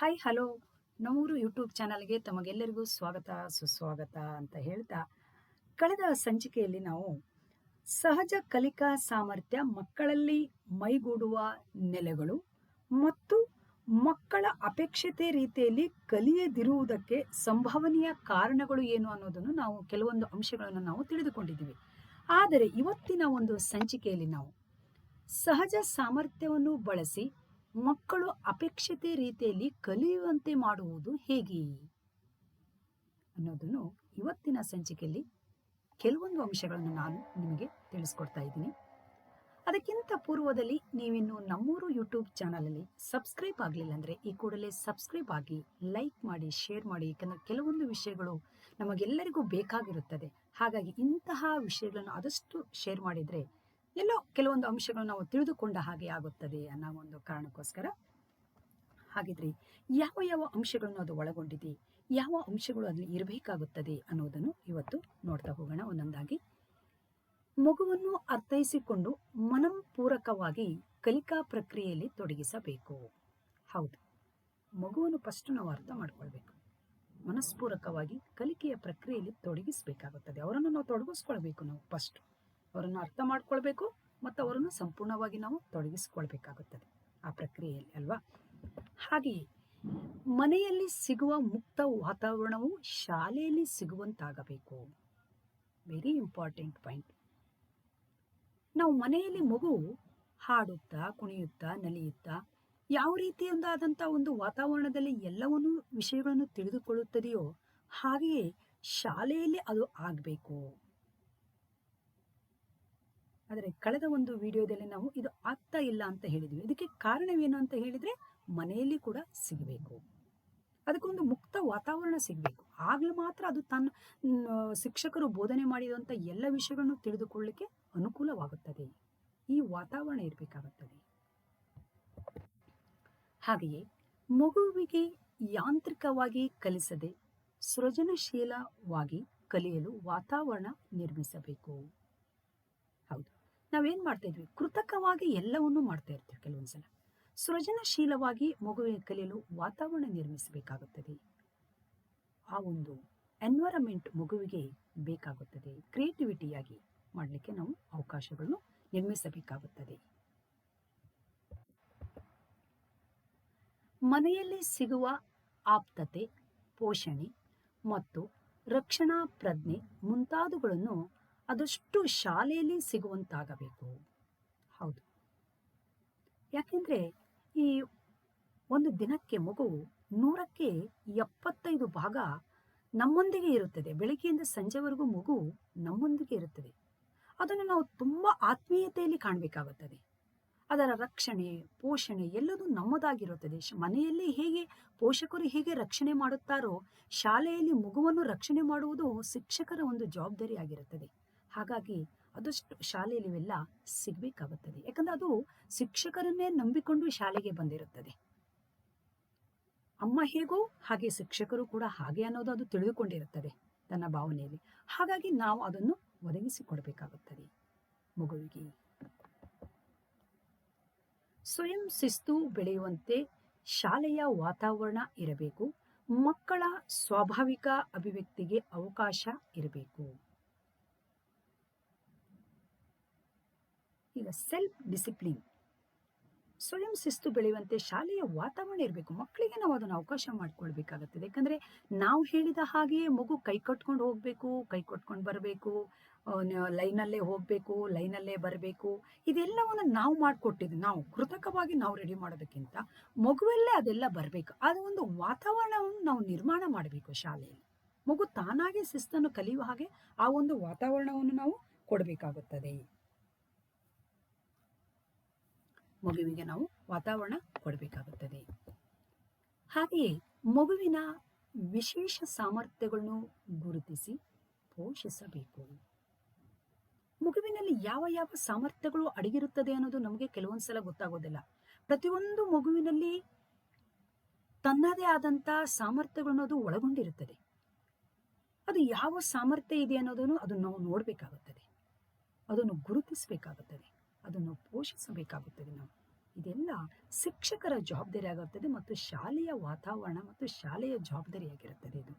Hi hello ನಮ್ಮೂರು YouTube ಚಾನಲ್ಗೆ ತಮಗೆಲ್ಲರಿಗೂ ಸ್ವಾಗತ, ಸುಸ್ವಾಗತ ಅಂತ ಹೇಳ್ತಾ, ಕಳೆದ ಸಂಚಿಕೆಯಲ್ಲಿ ನಾವು ಸಹಜ ಕಲಿಕಾ ಸಾಮರ್ಥ್ಯ ಮಕ್ಕಳಲ್ಲಿ ಮೈಗೂಡುವ ನೆಲೆಗಳು ಮತ್ತು ಮಕ್ಕಳ ಅಪೇಕ್ಷತೆ ರೀತಿಯಲ್ಲಿ ಕಲಿಯದಿರುವುದಕ್ಕೆ ಸಂಭವನೀಯ ಕಾರಣಗಳು ಏನು ಅನ್ನೋದನ್ನು ನಾವು ಕೆಲವೊಂದು ಅಂಶಗಳನ್ನು ನಾವು ತಿಳಿದುಕೊಂಡಿದ್ದೀವಿ. ಆದರೆ ಇವತ್ತಿನ ಒಂದು ಸಂಚಿಕೆಯಲ್ಲಿ ನಾವು ಸಹಜ ಸಾಮರ್ಥ್ಯವನ್ನು ಬಳಸಿ ಮಕ್ಕಳು ಅಪೇಕ್ಷಿತ ರೀತಿಯಲ್ಲಿ ಕಲಿಯುವಂತೆ ಮಾಡುವುದು ಹೇಗೆ? ಅನ್ನೋದನ್ನು ಇವತ್ತಿನ ಸಂಚಿಕೆಯಲ್ಲಿ ಕೆಲವೊಂದು ಅಂಶಗಳನ್ನು ನಾನು ನಿಮಗೆ ತಿಳಿಸ್ಕೊಡ್ತಾ ಇದ್ದೀನಿ. ಅದಕ್ಕಿಂತ ಪೂರ್ವದಲ್ಲಿ ನೀವಿನ್ನು ನಮ್ಮೂರು ಯೂಟ್ಯೂಬ್ ಚಾನಲಲ್ಲಿ ಸಬ್ಸ್ಕ್ರೈಬ್ ಆಗಲಿಲ್ಲ ಅಂದರೆ ಈ ಕೂಡಲೇ ಸಬ್ಸ್ಕ್ರೈಬ್ ಆಗಿ ಲೈಕ್ ಮಾಡಿ, ಶೇರ್ ಮಾಡಿ ಏಕೆಂದರೆ ಕೆಲವೊಂದು ವಿಷಯಗಳು ನಮಗೆಲ್ಲರಿಗೂ ಬೇಕಾಗಿರುತ್ತದೆ. ಹಾಗಾಗಿ ಇಂತಹ ವಿಷಯಗಳನ್ನು ಆದಷ್ಟು ಶೇರ್ ಮಾಡಿದರೆ ಎಲ್ಲೋ ಕೆಲವೊಂದು ಅಂಶಗಳು ನಾವು ತಿಳಿದುಕೊಂಡ ಹಾಗೆ ಆಗುತ್ತದೆ ಅನ್ನೋ ಒಂದು ಕಾರಣಕ್ಕೋಸ್ಕರ. ಹಾಗಿದ್ರೆ ಯಾವ ಯಾವ ಅಂಶಗಳನ್ನು ಅದು ಒಳಗೊಂಡಿದೆ, ಯಾವ ಅಂಶಗಳು ಅಲ್ಲಿ ಇರಬೇಕಾಗುತ್ತದೆ ಅನ್ನೋದನ್ನು ಇವತ್ತು ನೋಡ್ತಾ ಹೋಗೋಣ. ಒಂದೊಂದಾಗಿ, ಮಗುವನ್ನು ಅರ್ಥೈಸಿಕೊಂಡು ಮನಪೂರಕವಾಗಿ ಕಲಿಕಾ ಪ್ರಕ್ರಿಯೆಯಲ್ಲಿ ತೊಡಗಿಸಬೇಕು. ಹೌದು, ಮಗುವನ್ನು ಫಸ್ಟ್ ನಾವು ಅರ್ಥ ಮಾಡ್ಕೊಳ್ಬೇಕು. ಮನಸ್ಪೂರಕವಾಗಿ ಕಲಿಕೆಯ ಪ್ರಕ್ರಿಯೆಯಲ್ಲಿ ತೊಡಗಿಸಬೇಕಾಗುತ್ತದೆ. ಅವರನ್ನು ನಾವು ತೊಡಗಿಸ್ಕೊಳ್ಬೇಕು ನಾವು ಫಸ್ಟ್ ಅವರನ್ನು ಅರ್ಥ ಮಾಡ್ಕೊಳ್ಬೇಕು ಮತ್ತು ಅವರನ್ನು ಸಂಪೂರ್ಣವಾಗಿ ನಾವು ತೊಡಗಿಸಿಕೊಳ್ಬೇಕಾಗುತ್ತದೆ. ಆ ಪ್ರಕ್ರಿಯೆಯಲ್ಲಿ ಅಲ್ವಾ? ಹಾಗೆಯೇ ಮನೆಯಲ್ಲಿ ಸಿಗುವ ಮುಕ್ತ ವಾತಾವರಣವು ಶಾಲೆಯಲ್ಲಿ ಸಿಗುವಂತಾಗಬೇಕು. ವೆರಿ ಇಂಪಾರ್ಟೆಂಟ್ ಪಾಯಿಂಟ್ ನಾವು ಮನೆಯಲ್ಲಿ ಮಗು ಹಾಡುತ್ತಾ, ಕುಣಿಯುತ್ತಾ, ನಲಿಯುತ್ತಾ ಯಾವ ರೀತಿಯೊಂದಾದಂಥ ಒಂದು ವಾತಾವರಣದಲ್ಲಿ ಎಲ್ಲವನ್ನೂ ವಿಷಯಗಳನ್ನು ತಿಳಿದುಕೊಳ್ಳುತ್ತದೆಯೋ ಹಾಗೆಯೇ ಶಾಲೆಯಲ್ಲಿ ಅದು ಆಗಬೇಕು. ಆದರೆ ಕಳೆದ ಒಂದು ವಿಡಿಯೋದಲ್ಲಿ ನಾವು ಇದು ಆಗ್ತಾ ಇಲ್ಲ ಅಂತ ಹೇಳಿದ್ವಿ. ಇದಕ್ಕೆ ಕಾರಣವೇನು ಅಂತ ಹೇಳಿದ್ರೆ ಮನೆಯಲ್ಲಿ ಕೂಡ ಸಿಗಬೇಕು. ಅದಕ್ಕೊಂದು ಮುಕ್ತ ವಾತಾವರಣ ಸಿಗಬೇಕು. ಆಗಲೂ ಮಾತ್ರ ಅದು ತನ್ನ ಶಿಕ್ಷಕರು ಬೋಧನೆ ಮಾಡಿದಂಥ ಎಲ್ಲ ವಿಷಯಗಳನ್ನು ತಿಳಿದುಕೊಳ್ಳಿಕ್ಕೆ ಅನುಕೂಲವಾಗುತ್ತದೆ. ಈ ವಾತಾವರಣ ಇರಬೇಕಾಗುತ್ತದೆ. ಹಾಗೆಯೇ ಮಗುವಿಗೆ ಯಾಂತ್ರಿಕವಾಗಿ ಕಲಿಸದೆ ಸೃಜನಶೀಲವಾಗಿ ಕಲಿಯಲು ವಾತಾವರಣ ನಿರ್ಮಿಸಬೇಕು. ಹೌದು. ನಾವೇನ್ ಮಾಡ್ತಾ ಇದ್ವಿ ಕೃತಕವಾಗಿ ಎಲ್ಲವನ್ನೂ ಮಾಡ್ತಾ ಇರ್ತೀವಿ ಕೆಲವೊಂದ್ಸಲ. ಸೃಜನಶೀಲವಾಗಿ ಮಗುವಿನ ಕಲಿಯಲು ವಾತಾವರಣ ನಿರ್ಮಿಸಬೇಕಾಗುತ್ತದೆ. ಆ ಒಂದು ಎನ್ವರಮೆಂಟ್ ಮಗುವಿಗೆ ಬೇಕಾಗುತ್ತದೆ. ಕ್ರಿಯೇಟಿವಿಟಿಯಾಗಿ ಮಾಡಲಿಕ್ಕೆ ನಾವು ಅವಕಾಶಗಳನ್ನು ನಿರ್ಮಿಸಬೇಕಾಗುತ್ತದೆ. ಮನೆಯಲ್ಲಿ ಸಿಗುವ ಆಪ್ತತೆ, ಪೋಷಣೆ ಮತ್ತು ರಕ್ಷಣಾ ಪ್ರಜ್ಞೆ ಮುಂತಾದವುಗಳನ್ನು ಆದಷ್ಟು ಶಾಲೆಯಲ್ಲಿ ಸಿಗುವಂತಾಗಬೇಕು. ಹೌದು. ಯಾಕೆಂದ್ರೆ ಈ ಒಂದು ದಿನಕ್ಕೆ ಮಗು ನೂರಕ್ಕೆ ಎಪ್ಪತ್ತೈದು ಭಾಗ ನಮ್ಮೊಂದಿಗೆ ಇರುತ್ತದೆ. ಬೆಳಗ್ಗೆಯಿಂದ ಸಂಜೆವರೆಗೂ ಮಗು ನಮ್ಮೊಂದಿಗೆ ಇರುತ್ತದೆ. ಅದನ್ನು ನಾವು ತುಂಬ ಆತ್ಮೀಯತೆಯಲ್ಲಿ ಕಾಣಬೇಕಾಗುತ್ತದೆ. ಅದರ ರಕ್ಷಣೆ, ಪೋಷಣೆ ಎಲ್ಲದೂ ನಮ್ಮದಾಗಿರುತ್ತದೆ. ಮನೆಯಲ್ಲಿ ಹೇಗೆ ಪೋಷಕರು ಹೇಗೆ ರಕ್ಷಣೆ ಮಾಡುತ್ತಾರೋ ಶಾಲೆಯಲ್ಲಿ ಮಗುವನ್ನು ರಕ್ಷಣೆ ಮಾಡುವುದು ಶಿಕ್ಷಕರ ಒಂದು ಜವಾಬ್ದಾರಿ ಆಗಿರುತ್ತದೆ ಹಾಗಾಗಿ ಅದಷ್ಟು ಶಾಲೆಯಲ್ಲಿ ಇವೆಲ್ಲ ಸಿಗಬೇಕಾಗುತ್ತದೆ. ಯಾಕಂದ್ರೆ ಅದು ಶಿಕ್ಷಕರನ್ನೇ ನಂಬಿಕೊಂಡು ಶಾಲೆಗೆ ಬಂದಿರುತ್ತದೆ. ಅಮ್ಮ ಹೇಗೋ ಹಾಗೆ ಶಿಕ್ಷಕರು ಕೂಡ ಹಾಗೆ ಅನ್ನೋದು ಅದು ತಿಳಿದುಕೊಂಡಿರುತ್ತದೆ ತನ್ನ ಭಾವನೆಯಲ್ಲಿ. ಹಾಗಾಗಿ ನಾವು ಅದನ್ನು ಒದಗಿಸಿಕೊಡಬೇಕಾಗುತ್ತದೆ. ಮಗುವಿಗೆ. ಸ್ವಯಂ ಶಿಸ್ತು ಬೆಳೆಯುವಂತೆ ಶಾಲೆಯ ವಾತಾವರಣ ಇರಬೇಕು. ಮಕ್ಕಳ ಸ್ವಾಭಾವಿಕ ಅಭಿವ್ಯಕ್ತಿಗೆ ಅವಕಾಶ ಇರಬೇಕು. ಈಗ ಸೆಲ್ಫ್ ಡಿಸಿಪ್ಲಿನ್ ಸ್ವಯಂ ಶಿಸ್ತು ಬೆಳೆಯುವಂತೆ ಶಾಲೆಯ ವಾತಾವರಣ ಇರಬೇಕು. ಮಕ್ಕಳಿಗೆ ನಾವು ಅದನ್ನು ಅವಕಾಶ ಮಾಡಿಕೊಳ್ಬೇಕಾಗತ್ತೆ ಯಾಕಂದ್ರೆ ನಾವು ಹೇಳಿದ ಹಾಗೆಯೇ ಮಗು ಕೈ ಕಟ್ಕೊಂಡು ಹೋಗಬೇಕು, ಕೈ ಕಟ್ಕೊಂಡು ಬರಬೇಕು ಲೈನಲ್ಲೇ ಹೋಗಬೇಕು ಲೈನಲ್ಲೇ ಬರಬೇಕು. ಇದೆಲ್ಲವನ್ನು ನಾವು ಮಾಡಿಕೊಟ್ಟಿದ್ದು, ನಾವು ಕೃತಕವಾಗಿ ನಾವು ರೆಡಿ ಮಾಡೋದಕ್ಕಿಂತ ಮಗುವಲ್ಲೇ ಅದೆಲ್ಲ ಬರಬೇಕು. ಅದು ಒಂದು ವಾತಾವರಣವನ್ನು ನಾವು ನಿರ್ಮಾಣ ಮಾಡಬೇಕು ಶಾಲೆಯಲ್ಲಿ. ಮಗು ತಾನಾಗೆ ಶಿಸ್ತನ್ನು ಕಲಿಯುವ ಹಾಗೆ ಆ ಒಂದು ವಾತಾವರಣವನ್ನು ನಾವು ಕೊಡಬೇಕಾಗುತ್ತದೆ. ಮಗುವಿಗೆ ನಾವು ವಾತಾವರಣ ಕೊಡಬೇಕಾಗುತ್ತದೆ. ಹಾಗೆಯೇ ಮಗುವಿನ ವಿಶೇಷ ಸಾಮರ್ಥ್ಯಗಳನ್ನು ಗುರುತಿಸಿ ಪೋಷಿಸಬೇಕು. ಮಗುವಿನಲ್ಲಿ ಯಾವ ಯಾವ ಸಾಮರ್ಥ್ಯಗಳು ಅಡಗಿರುತ್ತದೆ ಅನ್ನೋದು ನಮಗೆ ಕೆಲವೊಂದ್ಸಲ ಗೊತ್ತಾಗೋದಿಲ್ಲ. ಪ್ರತಿಯೊಂದು ಮಗುವಿನಲ್ಲಿ ತನ್ನದೇ ಆದಂತ ಸಾಮರ್ಥ್ಯಗಳು ಅನ್ನೋದು ಒಳಗೊಂಡಿರುತ್ತದೆ. ಅದು ಯಾವ ಸಾಮರ್ಥ್ಯ ಇದೆ ಅನ್ನೋದನ್ನು ಅದನ್ನು ನಾವು ನೋಡಬೇಕಾಗುತ್ತದೆ. ಅದನ್ನು ಗುರುತಿಸಬೇಕಾಗುತ್ತದೆ. ಅದನ್ನು ಪೋಷಿಸಬೇಕಾಗುತ್ತದೆ ನಾವು. ಇದೆಲ್ಲ ಶಿಕ್ಷಕರ ಜವಾಬ್ದಾರಿ ಆಗುತ್ತದೆ ಮತ್ತು ಶಾಲೆಯ ವಾತಾವರಣ ಮತ್ತು ಶಾಲೆಯ ಜವಾಬ್ದಾರಿಯಾಗಿರುತ್ತದೆ ಇದು.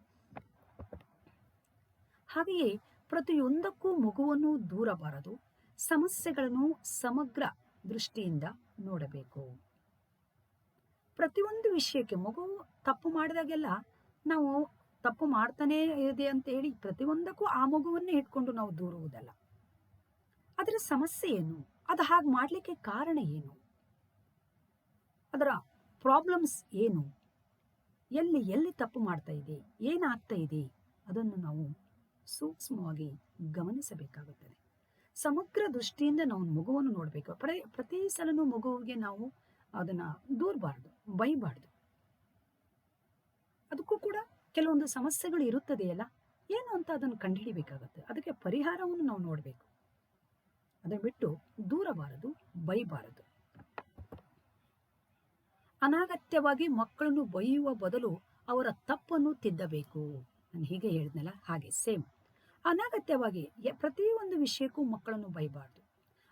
ಹಾಗೆಯೇ ಪ್ರತಿಯೊಂದಕ್ಕೂ ಮಗುವನ್ನು ದೂರಬಾರದು, ಸಮಸ್ಯೆಗಳನ್ನು ಸಮಗ್ರ ದೃಷ್ಟಿಯಿಂದ ನೋಡಬೇಕು. ಪ್ರತಿಯೊಂದು ವಿಷಯಕ್ಕೆ ಮಗು ತಪ್ಪು ಮಾಡಿದಾಗೆಲ್ಲ ನಾವು ತಪ್ಪು ಮಾಡ್ತಾನೇ ಇದೆ ಅಂತ ಹೇಳಿ ಪ್ರತಿಯೊಂದಕ್ಕೂ ಆ ಮಗುವನ್ನೇ ಇಟ್ಕೊಂಡು ನಾವು ದೂರುವುದಲ್ಲ. ಅದರ ಸಮಸ್ಯೆ ಏನು? ಅದು ಹಾಗೆ ಮಾಡಲಿಕ್ಕೆ ಕಾರಣ ಏನು? ಅದರ ಪ್ರಾಬ್ಲಮ್ಸ್ ಏನು? ಎಲ್ಲಿ ಎಲ್ಲಿ ತಪ್ಪು ಮಾಡ್ತಾ ಇದೆ? ಏನಾಗ್ತಾ ಇದೆ? ಅದನ್ನು ನಾವು ಸೂಕ್ಷ್ಮವಾಗಿ ಗಮನಿಸಬೇಕಾಗುತ್ತದೆ. ಸಮಗ್ರ ದೃಷ್ಟಿಯಿಂದ ನಾವು ಮಗುವನ್ನು ನೋಡಬೇಕು. ಪ್ರ, ಪ್ರತಿ ಸಲನೂ ಮಗುವಿಗೆ ನಾವು ಅದನ್ನ ದೂರಬಾರ್ದು, ಬೈಬಾರ್ದು. ಅದಕ್ಕೂ ಕೂಡ ಕೆಲವೊಂದು ಸಮಸ್ಯೆಗಳು ಇರುತ್ತದೆಯಲ್ಲ? ಏನು ಅಂತ ಅದನ್ನು ಕಂಡುಹಿಡಿಬೇಕಾಗುತ್ತೆ. ಅದಕ್ಕೆ ಪರಿಹಾರವನ್ನು ನಾವು ನೋಡಬೇಕು. ಅದನ್ನು ಬಿಟ್ಟು ದೂರಬಾರದು ಬೈಬಾರದು. ಅನಾಗತ್ಯವಾಗಿ ಮಕ್ಕಳನ್ನು ಬೈಯುವ ಬದಲು ಅವರ ತಪ್ಪನ್ನು ತಿದ್ದಬೇಕು. ನಾನು ಹೀಗೆ ಹೇಳಿದ್ನಲ್ಲ, ಹಾಗೆ, ಸೇಮ್. ಅನಾಗತ್ಯವಾಗಿ ಪ್ರತಿಯೊಂದು ವಿಷಯಕ್ಕೂ ಮಕ್ಕಳನ್ನು ಬೈಬಾರದು.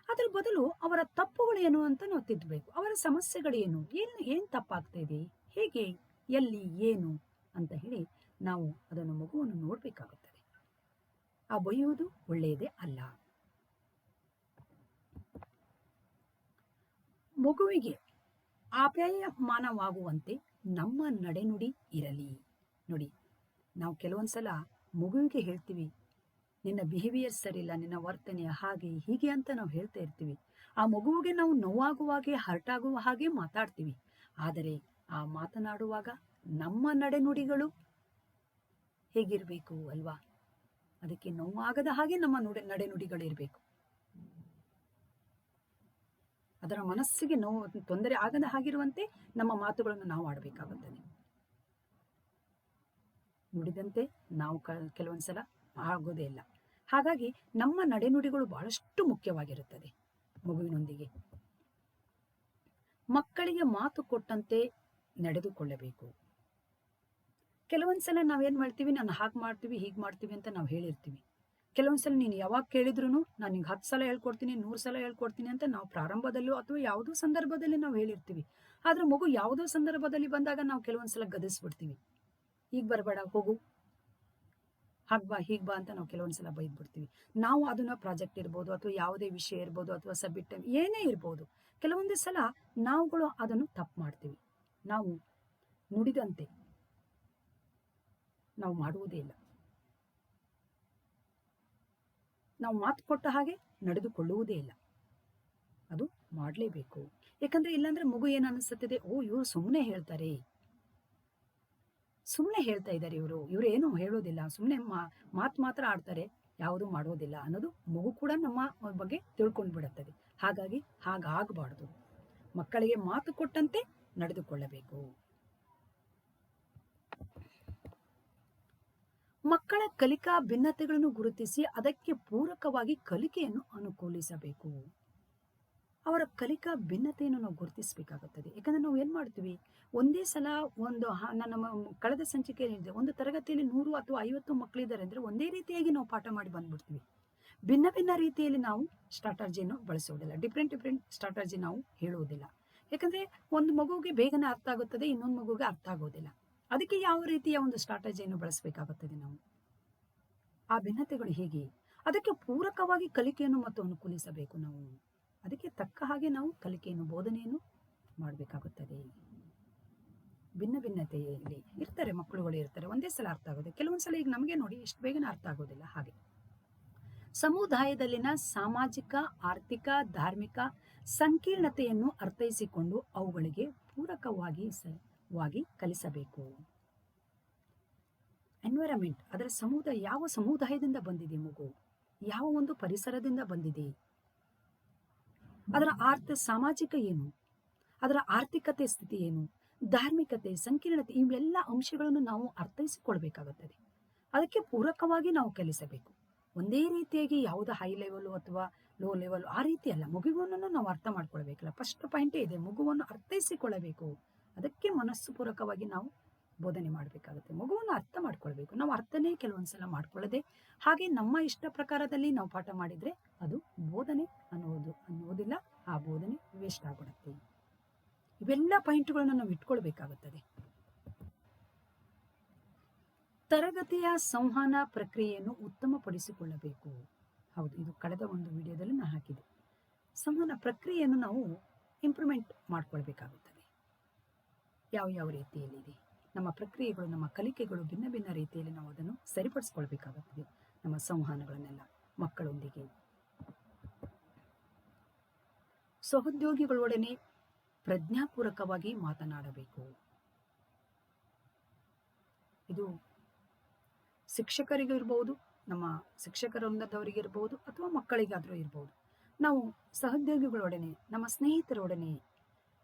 ಅದರ ಬದಲು ಅವರ ತಪ್ಪುಗಳೇನು ಅಂತ ನಾವು ತಿದ್ದಬೇಕು ಅವರ ಸಮಸ್ಯೆಗಳೇನು ಏನು ಏನು ತಪ್ಪಾಗ್ತಾ ಇದೆ? ಹೇಗೆ? ಎಲ್ಲಿ? ಏನು? ಅಂತ ಹೇಳಿ ನಾವು ಅದನ್ನು ಮಗುವನ್ನು ನೋಡಬೇಕಾಗುತ್ತದೆ. ಆ ಬೈಯುವುದು ಒಳ್ಳೆಯದೇ ಅಲ್ಲ. ಮಗುವಿಗೆ ಆಪ್ಯಾಯಮಾನವಾಗುವಂತೆ ನಮ್ಮ ನಡೆನುಡಿ ಇರಲಿ. ನೋಡಿ, ನಾವು ಕೆಲವೊಂದ್ಸಲ ಮಗುವಿಗೆ ಹೇಳ್ತೀವಿ, ನಿನ್ನ ಬಿಹೇವಿಯರ್ ಸರಿಯಿಲ್ಲ, ನಿನ್ನ ವರ್ತನೆ ಹಾಗೆ ಹೀಗೆ ಅಂತ ನಾವು ಹೇಳ್ತಾ ಇರ್ತೀವಿ. ಆ ಮಗುವಿಗೆ ನಾವು ನೋವಾಗುವಾಗೆ ಹರ್ಟ್ ಆಗುವ ಹಾಗೆ ಮಾತಾಡ್ತೀವಿ. ಆದರೆ ಆ ಮಾತನಾಡುವಾಗ ನಮ್ಮ ನಡೆನುಡಿಗಳು ಹೇಗಿರಬೇಕು ಅಲ್ವಾ? ಅದಕ್ಕೆ ನೋವಾಗದ ಹಾಗೆ ನಮ್ಮ ನುಡಿ, ನಡೆನುಡಿಗಳಿರಬೇಕು. ಅದರ ಮನಸ್ಸಿಗೆ ನೋವು, ತೊಂದರೆ ಆಗದ ಹಾಗಿರುವಂತೆ ನಮ್ಮ ಮಾತುಗಳನ್ನು ನಾವು ಆಡಬೇಕಾಗುತ್ತದೆ ನುಡಿದಂತೆ ನಾವು ಕೆಲವೊಂದ್ಸಲ ಆಗೋದೇ ಇಲ್ಲ. ಹಾಗಾಗಿ ನಮ್ಮ ನಡೆನುಡಿಗಳು ಬಹಳಷ್ಟು ಮುಖ್ಯವಾಗಿರುತ್ತದೆ ಮಗುವಿನೊಂದಿಗೆ. ಮಕ್ಕಳಿಗೆ ಮಾತು ಕೊಟ್ಟಂತೆ ನಡೆದುಕೊಳ್ಳಬೇಕು. ಕೆಲವೊಂದ್ಸಲ ನಾವೇನ್ ಮಾಡ್ತೀವಿ, ನಾನು ಹಾಗೆ ಮಾಡ್ತೀವಿ, ಹೀಗೆ ಮಾಡ್ತೀವಿ ಅಂತ ನಾವು ಹೇಳಿರ್ತೀವಿ. ಕೆಲವೊಂದ್ಸಲ ನೀನು ಯಾವಾಗ ಕೇಳಿದ್ರು ನಾನು ನಿಂಗೆ ಹತ್ತು ಸಲ ಹೇಳ್ಕೊಡ್ತೀನಿ, ನೂರು ಸಲ ಹೇಳ್ಕೊಡ್ತೀನಿ ಅಂತ ನಾವು ಪ್ರಾರಂಭದಲ್ಲೂ ಅಥವಾ ಯಾವುದೋ ಸಂದರ್ಭದಲ್ಲಿ ನಾವು ಹೇಳಿರ್ತೀವಿ. ಆದ್ರೆ ಮಗು ಯಾವುದೋ ಸಂದರ್ಭದಲ್ಲಿ ಬಂದಾಗ ನಾವು ಕೆಲವೊಂದ್ಸಲ ಗದಿಸ್ಬಿಡ್ತೀವಿ. ಈಗ ಬರಬೇಡ, ಹೋಗು. ಹಾಗೆ ಬಾ, ಹೀಗೆ ಬಾ ಅಂತ ನಾವು ಕೆಲವೊಂದ್ಸಲ ಬೈದ್ಬಿಡ್ತೀವಿ. ನಾವು ಅದನ್ನ ಪ್ರಾಜೆಕ್ಟ್ ಇರ್ಬೋದು ಅಥವಾ ಯಾವುದೇ ವಿಷಯ ಇರ್ಬೋದು ಅಥವಾ ಸಬ್ಮಿಟ್ ಏನೇ ಇರ್ಬೋದು. ಕೆಲವೊಂದು ಸಲ ನಾವುಗಳು ಅದನ್ನು ತಪ್ಪು ಮಾಡ್ತೀವಿ. ನಾವು ನುಡಿದಂತೆ. ನಾವು ಮಾಡುವುದೇ ಇಲ್ಲ. ನಾವು ಮಾತು ಕೊಟ್ಟ ಹಾಗೆ ನಡೆದುಕೊಳ್ಳುವುದೇ ಇಲ್ಲ. ಅದು ಮಾಡಲೇಬೇಕು. ಯಾಕಂದ್ರೆ ಇಲ್ಲಾಂದ್ರೆ ಮಗು ಏನ್ ಅನಿಸುತ್ತದೆ? ಓ, ಇವರು ಸುಮ್ಮನೆ ಹೇಳ್ತಾರೆ. ಸುಮ್ಮನೆ ಹೇಳ್ತಾ ಇದ್ದಾರೆ ಇವರು. ಇವರು ಏನು ಹೇಳೋದಿಲ್ಲ. ಸುಮ್ಮನೆ ಮಾತು ಮಾತ್ರ ಆಡ್ತಾರೆ. ಯಾವುದು ಮಾಡೋದಿಲ್ಲ ಅನ್ನೋದು ಮಗು ಕೂಡ ನಮ್ಮ ಬಗ್ಗೆ ತಿಳ್ಕೊಂಡು ಬಿಡುತ್ತದೆ ಹಾಗಾಗಿ ಹಾಗಾಗಬಾರ್ದು. ಮಕ್ಕಳಿಗೆ ಮಾತು ಕೊಟ್ಟಂತೆ ನಡೆದುಕೊಳ್ಳಬೇಕು. ಮಕ್ಕಳ ಕಲಿಕಾ ಭಿನ್ನತೆಗಳನ್ನು ಗುರುತಿಸಿ ಅದಕ್ಕೆ ಪೂರಕವಾಗಿ ಕಲಿಕೆಯನ್ನು ಅನುಕೂಲಿಸಬೇಕು. ಅವರ ಕಲಿಕಾ ಭಿನ್ನತೆಯನ್ನು ನಾವು ಗುರುತಿಸಬೇಕಾಗುತ್ತದೆ. ಯಾಕಂದರೆ ನಾವು ಏನು ಮಾಡ್ತೀವಿ? ಒಂದೇ ಸಲ ಒಂದು ನಮ್ಮ ಕಳೆದ ಸಂಚಿಕೆಯಲ್ಲಿ ಒಂದು ತರಗತಿಯಲ್ಲಿ ನೂರು ಅಥವಾ ಐವತ್ತು ಮಕ್ಕಳಿದ್ದಾರೆ ಅಂದರೆ ಒಂದೇ ರೀತಿಯಾಗಿ ನಾವು ಪಾಠ ಮಾಡಿ ಬಂದ್ಬಿಡ್ತೀವಿ. ಭಿನ್ನ ಭಿನ್ನ ರೀತಿಯಲ್ಲಿ ನಾವು ಸ್ಟ್ರಾಟರ್ಜಿಯನ್ನು ಬಳಸುವುದಿಲ್ಲ ಡಿಫ್ರೆಂಟ್ ಡಿಫ್ರೆಂಟ್ ಸ್ಟ್ರಾಟರ್ಜಿ ನಾವು ಹೇಳುವುದಿಲ್ಲ. ಯಾಕಂದರೆ ಒಂದು ಮಗುವಿಗೆ ಬೇಗನೆ ಅರ್ಥ ಆಗುತ್ತದೆ, ಇನ್ನೊಂದು ಮಗುವಿಗೆ ಅರ್ಥ ಆಗೋದಿಲ್ಲ. ಅದಕ್ಕೆ ಯಾವ ರೀತಿಯ ಒಂದು ಸ್ಟ್ರಾಟಜಿಯನ್ನು ಬಳಸಬೇಕಾಗುತ್ತದೆ ನಾವು? ಆ ಭಿನ್ನತೆಗಳು ಹೇಗೆ? ಅದಕ್ಕೆ ಪೂರಕವಾಗಿ ಕಲಿಕೆಯನ್ನು ಮತ್ತು ಅನುಕೂಲಿಸಬೇಕು ನಾವು. ಅದಕ್ಕೆ ತಕ್ಕ ಹಾಗೆ ನಾವು ಕಲಿಕೆಯನ್ನು, ಬೋಧನೆಯನ್ನು ಮಾಡಬೇಕಾಗುತ್ತದೆ. ಭಿನ್ನ ಭಿನ್ನತೆಯಲ್ಲಿ ಇರ್ತಾರೆ, ಮಕ್ಕಳುಗಳು ಇರ್ತಾರೆ. ಒಂದೇ ಸಲ ಅರ್ಥ ಆಗೋದು ಕೆಲವೊಂದ್ಸಲ ಈಗ ನಮಗೆ ನೋಡಿ ಇಷ್ಟು ಬೇಗನೆ ಅರ್ಥ ಆಗೋದಿಲ್ಲ ಹಾಗೆ. ಸಮುದಾಯದಲ್ಲಿನ ಸಾಮಾಜಿಕ, ಆರ್ಥಿಕ, ಧಾರ್ಮಿಕ ಸಂಕೀರ್ಣತೆಯನ್ನು ಅರ್ಥೈಸಿಕೊಂಡು ಅವುಗಳಿಗೆ ಪೂರಕವಾಗಿ ವಾಗಿ ಕಲಿಸಬೇಕು. ಎನ್ವೈರಮೆಂಟ್ ಅದರ ಸಮುದಾಯ, ಯಾವ ಸಮುದಾಯದಿಂದ ಬಂದಿದೆ ಮಗು? ಯಾವ ಒಂದು ಪರಿಸರದಿಂದ ಬಂದಿದೆ? ಅದರ ಆರ್ಥ ಸಾಮಾಜಿಕ ಏನು? ಅದರ ಆರ್ಥಿಕತೆ ಸ್ಥಿತಿ ಏನು? ಧಾರ್ಮಿಕತೆ, ಸಂಕೀರ್ಣತೆ, ಇವೆಲ್ಲ ಅಂಶಗಳನ್ನು ನಾವು ಅರ್ಥೈಸಿಕೊಳ್ಬೇಕಾಗುತ್ತದೆ. ಅದಕ್ಕೆ ಪೂರಕವಾಗಿ ನಾವು ಕಲಿಸಬೇಕು. ಒಂದೇ ರೀತಿಯಾಗಿ ಯಾವುದೇ ಹೈ ಲೆವೆಲು ಅಥವಾ ಲೋ ಲೆವೆಲ್ ಆ ರೀತಿ ಅಲ್ಲ. ಮಗುವನ್ನು ನಾವು ಅರ್ಥ ಮಾಡ್ಕೊಳ್ಬೇಕಲ್ಲ. ಫಸ್ಟ್ ಪಾಯಿಂಟೇ ಇದೆ. ಮಗುವನ್ನು ಅರ್ಥೈಸಿಕೊಳ್ಳಬೇಕು. ಅದಕ್ಕೆ ಮನಸ್ಸು ಪೂರಕವಾಗಿ ನಾವು ಬೋಧನೆ ಮಾಡಬೇಕಾಗುತ್ತೆ. ಮಗುವನ್ನು ಅರ್ಥ ಮಾಡ್ಕೊಳ್ಬೇಕು. ನಾವು ಅರ್ಥನೇ ಕೆಲವೊಂದ್ಸಲ ಮಾಡ್ಕೊಳ್ಳದೆ ಹಾಗೆ ನಮ್ಮ ಇಷ್ಟ ಪ್ರಕಾರದಲ್ಲಿ ನಾವು ಪಾಠ ಮಾಡಿದರೆ ಅದು ಬೋಧನೆ ಅನ್ನೋದು ಅನ್ನೋದಿಲ್ಲ. ಆ ಬೋಧನೆ ವೇಸ್ಟ್ ಆಗ್ಬಿಡುತ್ತೆ. ಇವೆಲ್ಲ ಪಾಯಿಂಟ್ಗಳನ್ನು ನಾವು ಇಟ್ಕೊಳ್ಬೇಕಾಗುತ್ತದೆ. ತರಗತಿಯ ಸಂವಹನ ಪ್ರಕ್ರಿಯೆಯನ್ನು ಉತ್ತಮಪಡಿಸಿಕೊಳ್ಳಬೇಕು. ಹೌದು, ಇದು ಕಳೆದ ಒಂದು ವಿಡಿಯೋದಲ್ಲಿ ನಾನು ಹಾಕಿದೆ ಸಂವಹನ ಪ್ರಕ್ರಿಯೆಯನ್ನು ನಾವು ಇಂಪ್ರೂವ್ಮೆಂಟ್ ಮಾಡ್ಕೊಳ್ಬೇಕಾಗುತ್ತದೆ. ಯಾವ ಯಾವ ರೀತಿಯಲ್ಲಿದೆ? ನಮ್ಮ ಪ್ರಕ್ರಿಯೆಗಳು, ನಮ್ಮ ಕಲಿಕೆಗಳು ಭಿನ್ನ ಭಿನ್ನ ರೀತಿಯಲ್ಲಿ ನಾವು ಅದನ್ನು ಸರಿಪಡಿಸ್ಕೊಳ್ಬೇಕಾಗುತ್ತದೆ. ನಮ್ಮ ಸಂವಹನಗಳನ್ನೆಲ್ಲ ಮಕ್ಕಳೊಂದಿಗೆ. ಸಹೋದ್ಯೋಗಿಗಳೊಡನೆ ಪ್ರಜ್ಞಾಪೂರ್ವಕವಾಗಿ ಮಾತನಾಡಬೇಕು. ಇದು ಶಿಕ್ಷಕರಿಗೂ ಇರ್ಬೋದು, ನಮ್ಮ ಶಿಕ್ಷಕರೊಂದದವರಿಗಿರ್ಬೋದು ಅಥವಾ ಮಕ್ಕಳಿಗಾದರೂ ಇರ್ಬೋದು. ನಾವು ಸಹೋದ್ಯೋಗಿಗಳೊಡನೆ, ನಮ್ಮ ಸ್ನೇಹಿತರೊಡನೆ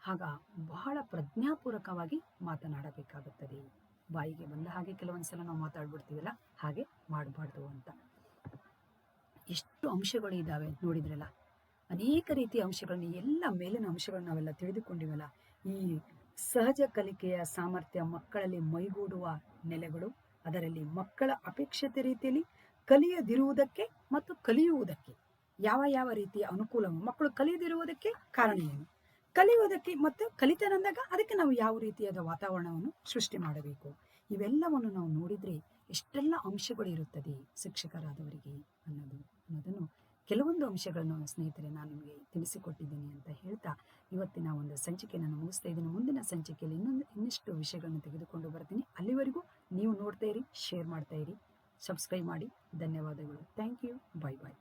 ಆಗ ಬಹಳ ಪ್ರಜ್ಞಾಪೂರ್ವಕವಾಗಿ ಮಾತನಾಡಬೇಕಾಗುತ್ತದೆ. ಬಾಯಿಗೆ ಬಂದ ಹಾಗೆ ಕೆಲವೊಂದ್ಸಲ ನಾವು ಮಾತಾಡ್ಬಿಡ್ತೀವಲ್ಲ, ಹಾಗೆ ಮಾಡಬಾರ್ದು ಅಂತ. ಎಷ್ಟು ಅಂಶಗಳು ಇದ್ದಾವೆ ನೋಡಿದ್ರಲ್ಲ? ಅನೇಕ ರೀತಿಯ ಅಂಶಗಳನ್ನ, ಎಲ್ಲ ಮೇಲಿನ ಅಂಶಗಳನ್ನ ನಾವೆಲ್ಲ ತಿಳಿದುಕೊಂಡಿವಲ್ಲ. ಈ ಸಹಜ ಕಲಿಕೆಯ ಸಾಮರ್ಥ್ಯ ಮಕ್ಕಳಲ್ಲಿ ಮೈಗೂಡುವ ನೆಲೆಗಳು, ಅದರಲ್ಲಿ ಮಕ್ಕಳ ಅಪೇಕ್ಷತೆ ರೀತಿಯಲ್ಲಿ ಕಲಿಯದಿರುವುದಕ್ಕೆ ಮತ್ತು ಕಲಿಯುವುದಕ್ಕೆ ಯಾವ ಯಾವ ರೀತಿಯ ಅನುಕೂಲ ಮಕ್ಕಳು ಕಲಿಯದಿರುವುದಕ್ಕೆ ಕಾರಣ ಏನು? ಕಲಿಯುವುದಕ್ಕೆ ಮತ್ತು ಕಲಿತನಂದಾಗ ಅದಕ್ಕೆ ನಾವು ಯಾವ ರೀತಿಯಾದ ವಾತಾವರಣವನ್ನು ಸೃಷ್ಟಿ ಮಾಡಬೇಕು? ಇವೆಲ್ಲವನ್ನು ನಾವು ನೋಡಿದರೆ ಎಷ್ಟೆಲ್ಲ ಅಂಶಗಳು ಇರುತ್ತದೆ ಶಿಕ್ಷಕರಾದವರಿಗೆ ಅನ್ನೋದು, ಅನ್ನೋದನ್ನು ಕೆಲವೊಂದು ಅಂಶಗಳನ್ನು ಸ್ನೇಹಿತರೆ ನಾನು ನಿಮಗೆ ತಿಳಿಸಿಕೊಟ್ಟಿದ್ದೀನಿ ಅಂತ ಹೇಳ್ತಾ ಇವತ್ತಿನ ಒಂದು ಸಂಚಿಕೆಯನ್ನು ಮುಗಿಸ್ತಾ ಇದ್ದೀನಿ. ಮುಂದಿನ ಸಂಚಿಕೆಯಲ್ಲಿ ಇನ್ನೊಂದು, ಇನ್ನಿಷ್ಟು ವಿಷಯಗಳನ್ನು ತೆಗೆದುಕೊಂಡು ಬರ್ತೀನಿ. ಅಲ್ಲಿವರೆಗೂ ನೀವು ನೋಡ್ತಾ ಇರಿ, ಶೇರ್ ಮಾಡ್ತಾ ಇರಿ ಸಬ್ಸ್ಕ್ರೈಬ್ ಮಾಡಿ. ಧನ್ಯವಾದಗಳು. Thank you bye bye